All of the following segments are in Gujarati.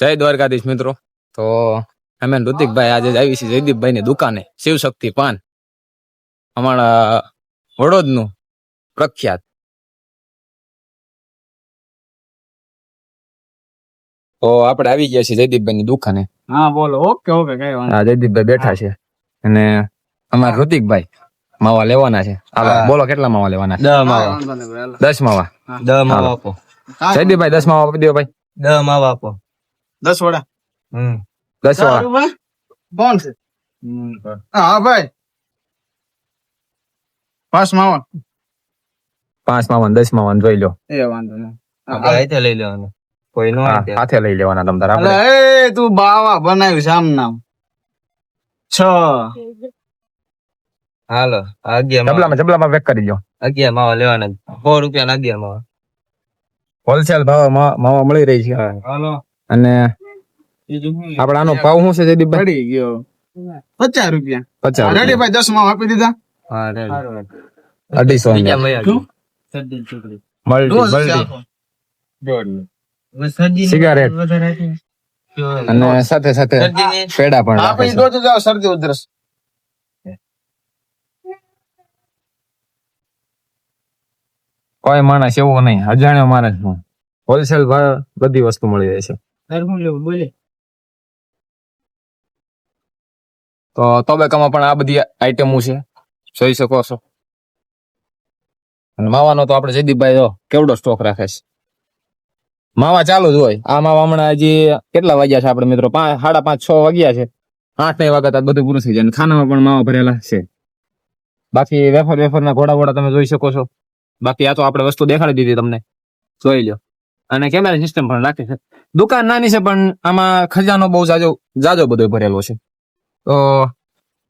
જય દ્વારકાધીશ મિત્રો. તો અમે ઋતિકભાઈ આજે આવી છે જયદીપભાઈ ની દુકાને શિવશક્તિ પાન. અમારા વડોદનું પ્રખ્યાત. તો આપણે આવી ગયા છીએ જયદીપભાઈ ની દુકાને. હા બોલો. ઓકે ઓકે કઈ વાંધો જયદીપભાઈ બેઠા છે. અને અમારા ઋતિકભાઈ માવા લેવાના છે. હાલો બોલો કેટલા માવા લેવાના છે? દસ માવા. દસ માવા. દસ માવા આપો. જયદીપભાઈ દસ માવા આપી દો ભાઈ. દસ માવા આપો. દસ વડા. હમ. દસ વાળા સારું કોણ છે. હા ભાઈ. પાંચ માવા પાંચ માવા દસ માવા જોઈ લો. એ વાંધો નહીં. આપણે લઈ લેવાનું. કોઈ હાથે. હાથે લઈ લેવાના તમ તાર આપણે. એ તું બાવા બનાવ્યું છે આમ નામ. છ. હાલો અગિયાર જબલામાં જબલામાં પેક કરી દો અગિયાર માવા લેવાના સો રૂપિયા ના અગિયાર માવા હોલસેલ ભાવ માવા મળી રહી છે. હાલો. અને આપણે આનો ભાવ શું છે જયદીપભાઈ? પડી ગયો. પચાસ રૂપિયા. પચાસ રેડી ભાઈ દસમાં આપી દીધા. અઢીસો. સિગારેટ. અને સાથે સાથે પેડા પણ આ રાખે પછી જાવ શરદી ઉધરસ. કોઈ માણસ એવો નહીં. અજાણ્યો માણસ હોલસેલ ભાવ બધી વસ્તુ મળી જાય છે. તો તબેકામાં પણ આ બધી આઈટમો છે. જોઈ શકો છો. અને માવાનો તો આપણે જયદીપભાઈ જો કેવડો સ્ટોક રાખે છે. માવા ચાલુ જ હોય. આ માવા હમણાં હજી કેટલા વાગ્યા છે આપણે મિત્રો? પાંચ સાડા પાંચ, છ વાગ્યા છે. આઠ નહીં વાગ્યા બધું પૂરું થઈ જાય. અને ખાનામાં પણ માવા ભરેલા છે. બાકી વેફર વેફરના ઘોડા ઘોડા તમે જોઈ શકો છો. બાકી આ તો આપણે વસ્તુ દેખાડી દીધી તમને. જોઈ લો. અને કેમેરા સિસ્ટમ પણ રાખે છે. દુકાન નાની છે પણ આમાં ખજાનો બહુ જાજો જાજો બધો ભરેલો છે. તો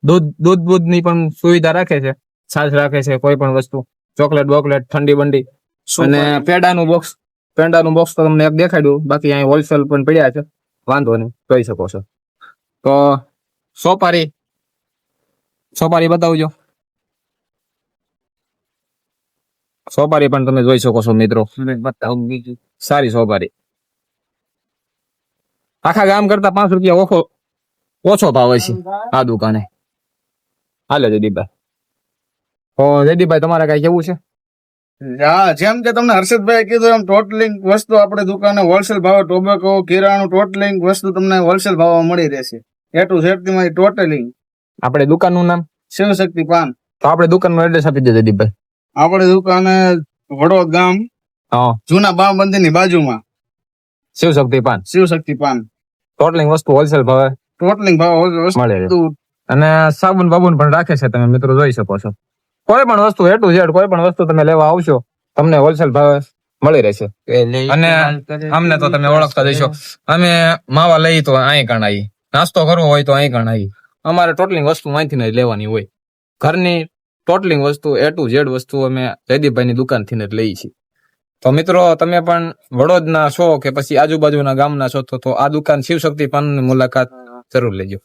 દૂધ દૂધ બૂધની પણ સુવિધા રાખે છે. છાશ રાખે છે કોઈ પણ વસ્તુ. ચોકલેટ બોકલેટ ઠંડી બંડી. અને પેડાનું બોક્સ પેડાનું બોક્સ તો તમને એક દેખાડ્યું. બાકી અહીં હોલસેલ પણ પડ્યા છે. વાંધો નહીં જોઈ શકો છો. તો સોપારી સોપારી બતાવજો. સોપારી પણ તમે જોઈ શકો છો મિત્રો. બતાવું બીજું. સારી સોપારી. આખા ગામ કરતા પાંચ રૂપિયા ઓછો ઓછો ભાવ છે આ દુકાને. હાલો જયદીપભાઈ. જયદીપભાઈ તમારે કઈ કેવું છે? હા જેમ કે તમને હર્ષદભાઈ કીધું એમ ટોટલિંગ વસ્તુ આપણે દુકાને હોલસેલ ભાવે ટોબેકો કિરાણું ટોટલિંગ વસ્તુ તમને હોલસેલ ભાવમાં મળી રહેશે. એ ટુ ઝેડથી ટોટલિંગ. આપણે દુકાનનું નામ? શિવશક્તિ પાન. તો આપણે દુકાનનું એડ્રેસ આપી દે જયદીપભાઈ. આપણે દુકાને વડોદ ગામ જૂના બામ મંદિરની બાજુમાં. શિવશક્તિ પાન શિવશક્તિ પાન ટોટલિંગ વસ્તુ હોલસેલ ભાવે. ટોટલિંગ ભાવ મળે અને સાબુન બાબુન પણ રાખે છે તમે મિત્રો જોઈ શકો છો. કોઈ પણ વસ્તુ એ ટુ ઝેડ કોઈ પણ વસ્તુ તમે લેવા આવશો તમને હોલસેલ ભાવે મળી રહેશે. અને અમને તો તમે ઓળખતા જઈશો અમે માવા લઈ તો અહીં ગણાય. નાસ્તો કરવો હોય તો અહીં ગણાય. અમારે ટોટલિંગ વસ્તુ અહીંથી જ લેવાની હોય. ઘરની ટોટલિંગ વસ્તુ એ ટુ ઝેડ વસ્તુ અમે જયદીપભાઈની દુકાનથી જ લઈએ છીએ. તો મિત્રો તમે પણ વડોદના છો કે પછી આજુબાજુના ગામના છો તો તો આ દુકાન શિવશક્તિ પાનની મુલાકાત જરૂર લેજો.